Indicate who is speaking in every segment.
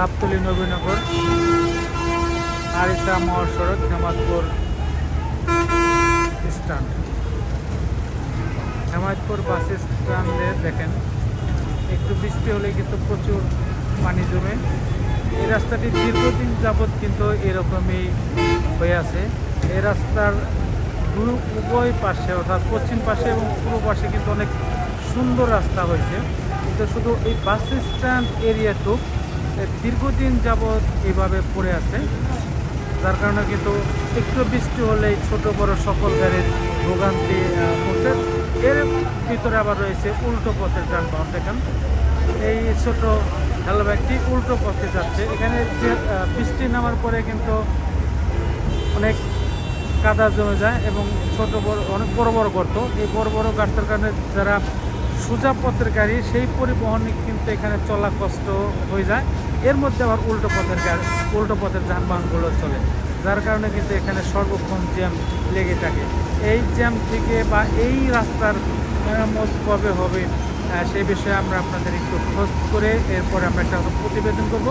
Speaker 1: গাবতলি নবীনগর আরিসা মহাসড়ক, হেমাদপুর স্ট্যান্ড। হেমাদপুর বাস স্ট্যান্ডে দেখেন, একটু বৃষ্টি হলে কিন্তু প্রচুর পানি জমে। এই রাস্তাটি দীর্ঘদিন যাবৎ কিন্তু এরকমই হয়ে আছে। এই রাস্তার দু উভয় পাশে, অর্থাৎ পশ্চিম পাশে এবং পূর্ব পাশে কিন্তু অনেক সুন্দর রাস্তা হয়েছে। কিন্তু শুধু এই বাস স্ট্যান্ড এরিয়াটুক দীর্ঘদিন যাবৎ এইভাবে পড়ে আছে। যার কারণে কিন্তু একটু বৃষ্টি হলেই ছোট বড় সকল গাড়ির ভোগান্তি হচ্ছে এর ভিতরে আবার রয়েছে উল্টো পথের যানবাহন, দেখেন। এই ছোট হেলব্যাগটি উল্টো পথে যাচ্ছে। এখানে বৃষ্টি নামার পরে কিন্তু অনেক কাদা জমে যায় এবং ছোট বড়, অনেক বড় বড় গর্ত। এই বড় বড় গর্তের কারণে যারা সোজা পথের গাড়ি, সেই পরিবহন কিন্তু এখানে চলা কষ্ট হয়ে যায়। এর মধ্যে আবার উল্টো পথের গাড়ি উল্টো পথের যানবাহনগুলো চলে। যার কারণে কিন্তু এখানে সর্বক্ষণ জ্যাম লেগে থাকে। এই জ্যাম থেকে বা এই রাস্তার মেরামত কবে হবে সেই বিষয়ে আমরা আপনাদের একটু খোঁজ করে এরপরে আমরা একটা প্রতিবেদন করব।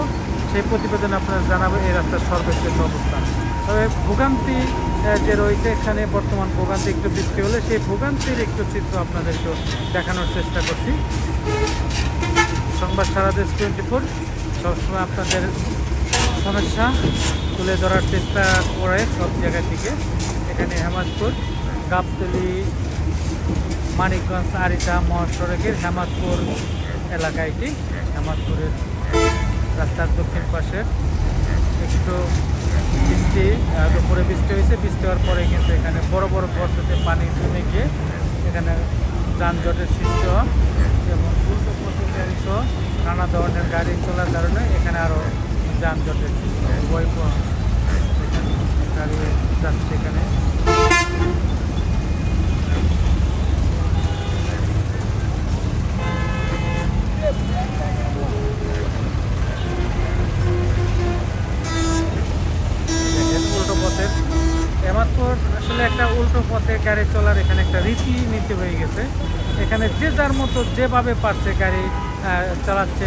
Speaker 1: সেই প্রতিবেদন আপনারা জানাব, এই রাস্তার সর্বশেষ অবস্থান তবে ভোগান্তি যে রয়েছে এখানে বর্তমান ভোগান্তি একটু বৃষ্টি হলে সেই ভোগান্তির একটু চিত্র আপনাদের একটু দেখানোর চেষ্টা করছি। সংবাদ সারা দেশ টোয়েন্টি ফোর, সবসময় আপনাদের সমস্যা তুলে ধরার চেষ্টা করে সব জায়গা থেকে। এখানে হেমাজপুর, গাবতলি, মানিকগঞ্জ আরিতা মহাসড়কের হেমাদপুর এলাকা এটি। হেমাদপুরের রাস্তার দক্ষিণ পাশে একটু দুপুরে বৃষ্টি হয়েছে। বৃষ্টি হওয়ার পরে কিন্তু এখানে বড় বড় বর্ষাতে পানি জমে গিয়ে এখানে যানজটের সৃষ্টি হয় এবং উল্টো নানা ধরনের গাড়ি চলার কারণে এখানে আরও যানজটের সৃষ্টি হয়। বই গাড়ি যাচ্ছে এখানে। উল্টো পথের এমাত্র আসলে একটা উল্টো পথে গাড়ি চলার এখানে একটা রীতি নীতি হয়ে গেছে। এখানে যে যার মতো যেভাবে পারছে গাড়ি চালাচ্ছে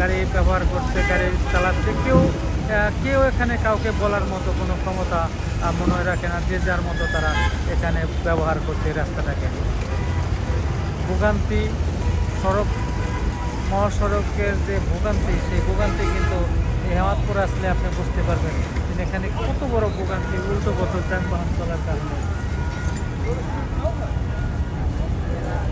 Speaker 1: গাড়ি ব্যবহার করছে, গাড়ি চালাচ্ছে, কেউ কেউ এখানে কাউকে বলার মতো কোনো ক্ষমতা মনে হয় রাখে না, যে যার মতো তারা এখানে ব্যবহার করছে রাস্তাটাকে। ভোগান্তি সড়ক মহাসড়কের যে ভোগান্তি, সেই ভোগান্তি কিন্তু এই হেমাদপুর আসলে আপনি বুঝতে পারবেন এখানে কত বড় ভোগান্তি, উল্টো পথ যানবাহন চলার কারণে।